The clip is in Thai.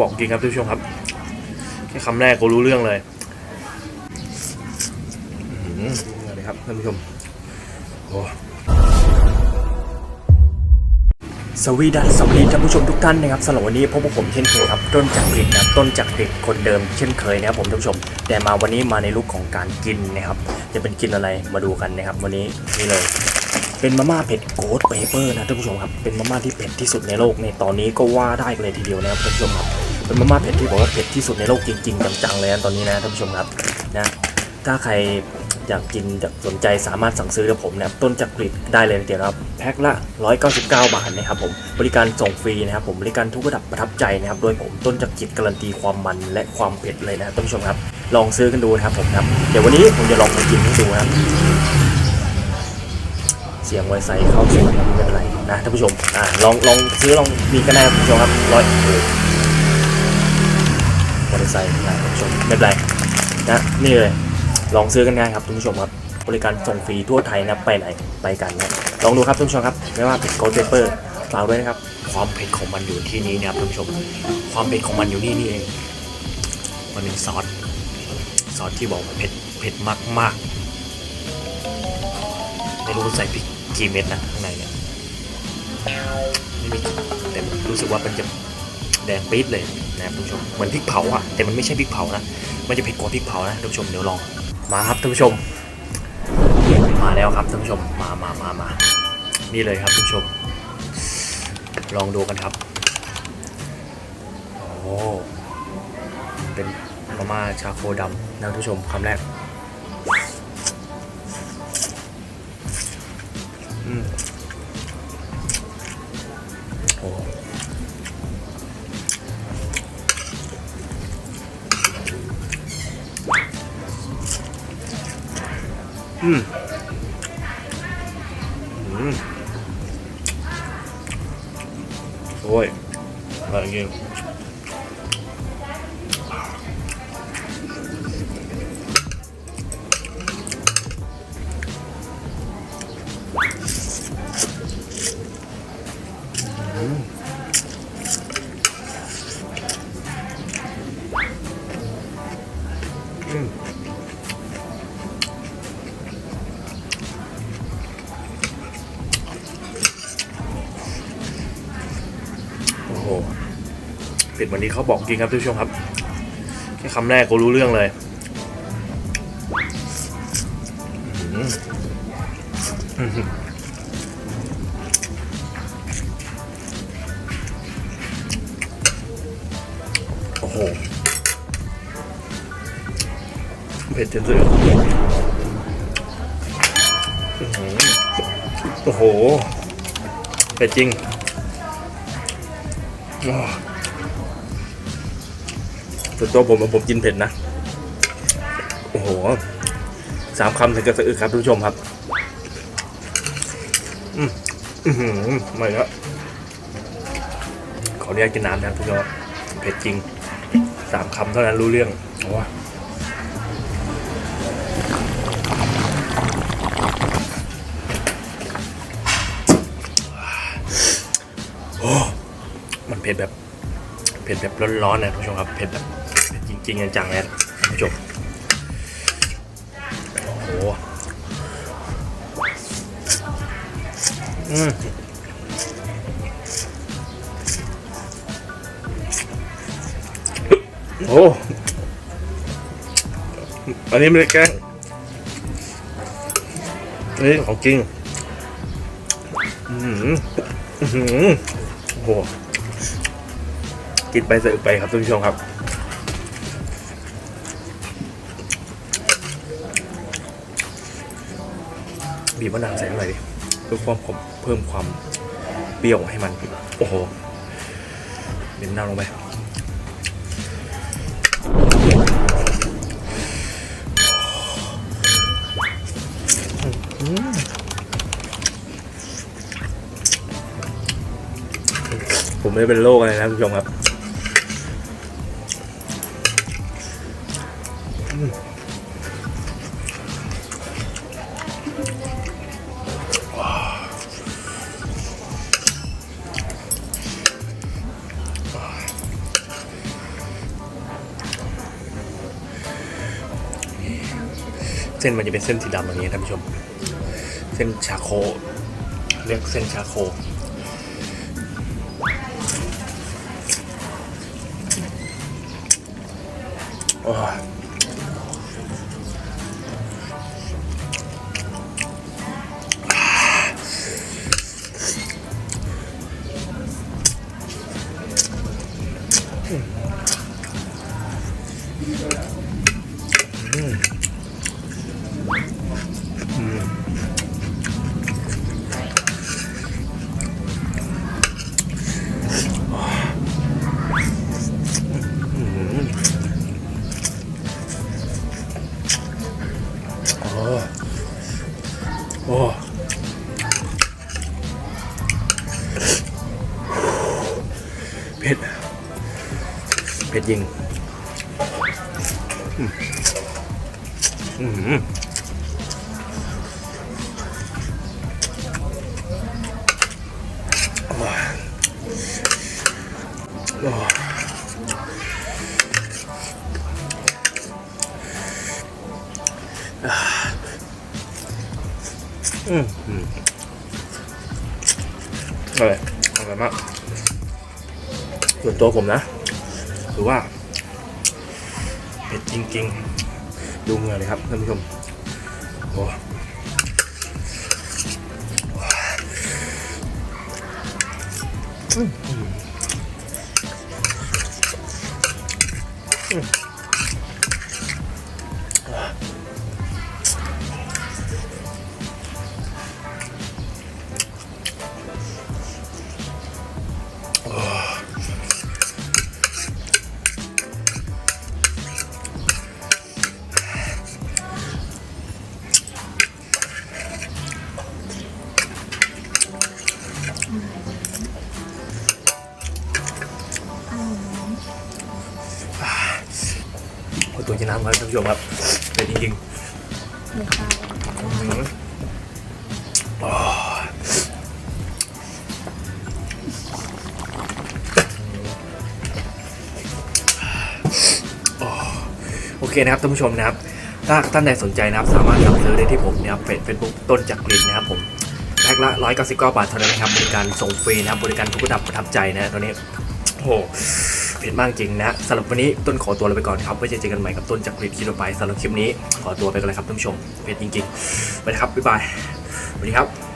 บอกจริงครับท่านผู้ชมครับ แค่คำแรกก็รู้เรื่องเลยอื้อหือนี่ครับท่านผู้ชมโอ้สวีดัสสวัสดีท่านผู้ชมทุกท่านนะครับสำหรับวันนี้พบกับผมเช่นเคยครับต้นจากกรีนนะครับต้นจากเด็กคนเดิมเช่นเคยนะครับผมท่านผู้ชม แต่มาวันนี้มาในลุคของการกินนะครับ จะเป็นกินอะไรมาดูกันนะครับ วันนี้นี่เลย เป็นมาม่าเผ็ดโกดเปเปอร์นะท่านผู้ชมครับเป็นมาม่าที่เผ็ดที่สุดในโลกในตอนนี้ก็ว่าได้เลยทีเดียวนะครับท่านผู้ชมครับ เป็นมาม่าเผ็ดที่บอกว่าเผ็ดที่สุดในโลกจริงๆจังๆเลยนะตอนนี้นะท่านผู้ชมครับนะถ้าใครอยากกินอยากสนใจสามารถสั่งซื้อกับผมนะครับต้นจากกรีนได้เลยทีเดียวนะครับแพ็คละ 199 บาทนะครับผมบริการส่งฟรีนะครับผมบริการทุกระดับประทับใจนะครับโดยผมต้นจากจิตการันตีความมันและความเผ็ดเลยนะครับท่านผู้ชมครับ ลองซื้อกันดูนะครับผมครับเดี๋ยววันนี้ผมจะลองมากินให้ดูนะครับเสียงไวไซเข้าเสียงไม่เป็นไรนะท่านผู้ชมอ่าลองลองซื้อลองมีกันได้ท่านผู้ชมครับร้อย ไวไซนะท่านผู้ชมไม่เป็นไรนะนี่เลยลองซื้อกันง่ายครับท่านผู้ชมครับบริการส่งฟรีทั่วไทยนะไปไหนไปกันนะลองดูครับท่านผู้ชมครับไม่ว่าเป็นโกลเปเปอร์ฝากด้วยนะครับความเผ็ดของมันอยู่ที่นี้นะครับท่านผู้ชม ความเผ็ดของมันอยู่นี่นี่เองมันเป็นซอสซอสที่บอกว่าเผ็ดเผ็ดมากมากๆไม่รู้ใส่พริกกี่เม็ดนะข้างในเนี่ยไม่มีแต่รู้สึกว่ามันจะแดงปี๊ดเลย นะครับท่านผู้ชมเหมือนพริกเผาอะแต่มันไม่ใช่พริกเผานะมันจะเผ็ดกว่าพริกเผานะท่านผู้ชมเดี๋ยวลองมาครับท่านผู้ชมมาแล้วครับท่านผู้ชมมามามามานี่เลยครับท่านผู้ชม ลองดูกันครับโอ้เป็นมาม่าชาโคดำนะท่านผู้ชมคำแรกอืม อืมอืมโอ้ยอะไรเงี้ยอืม เป็ดวันนี้เขาบอกจริงครับท่านผู้ชมครับแค่คำแรกก็รู้เรื่องเลยโอ้โหเผ็ดจนเสืออื้อหือโอ้โหเผ็ดจริง ส่วนตัวผมอะผมกินเผ็ดนะ โอ้โหสามคำถึงกระสะอึกครับทุกผู้ชมครับ อืมอือหือไม่แล้วขออนุญาตกินน้ำนะครับทุกผู้ชมเผ็ดจริงสามคำเท่านั้นรู้เรื่องโอ้โอ้มันเผ็ดแบบ เผ็ดแบบร้อนๆนะท่านผู้ชมครับ เผ็ดแบบ จริงจังเลยนะท่านผู้ชมโอ้โหอืมโอ้อันนี้ไม่ได้แกล้งนนี้ของจริง อือหืออื้อหือโอ้โหกินไปเสร็จไปครับท่านผู้ชมครับ บีบมะนาวใส่เท่าไหร่ดิเพื่อความเพิ่มความเปรี้ยวให้มัน โอ้โหบีบมะนาวลงไปผมไม่ได้เป็นโรคอะไรนะคุณผู้ชมครับ เส้นมันจะเป็นเส้นสีดำอย่างนี้ท่านผู้ชม เส้นชาโค เรียกเส้นชาโคโโอ้เผ็ดเผ็ดยิงอืมอืมโอืมอืมอร่อยอร่อยมากส่วนตัวผมนะถือว่าเผ็ดจริง ๆ ดูเหงื่อเลยครับท่านผู้ชมโอ้อืมอืม ผู้ชมครับเผ็ดจริงๆไม่เข้าโอเคนะครับท่านผู้ชมนะครับ ถ้าท่านใดสนใจนะครับ สามารถสั่งซื้อได้ที่ผมนะครับเฟซบุ๊กต้นจากกลิ่นนะครับผมแพ็คละ199บาทเท่านั้นนะครับบริการส่งฟรีนะครับบริการทุกระดับประทับใจนะตอนนี้โอ้โห เผ็ดมากจริงนะสำหรับวันนี้ต้นขอตัวลาไปก่อนครับไว้เจอกันใหม่กับต้นจากกลิ่นคลิปต่อไปสำหรับคลิปนี้ขอตัวไปกันเลยครับท่านผู้ชมเผ็ดจริงๆไปนะครับบ๊ายบายสวัสดีครับ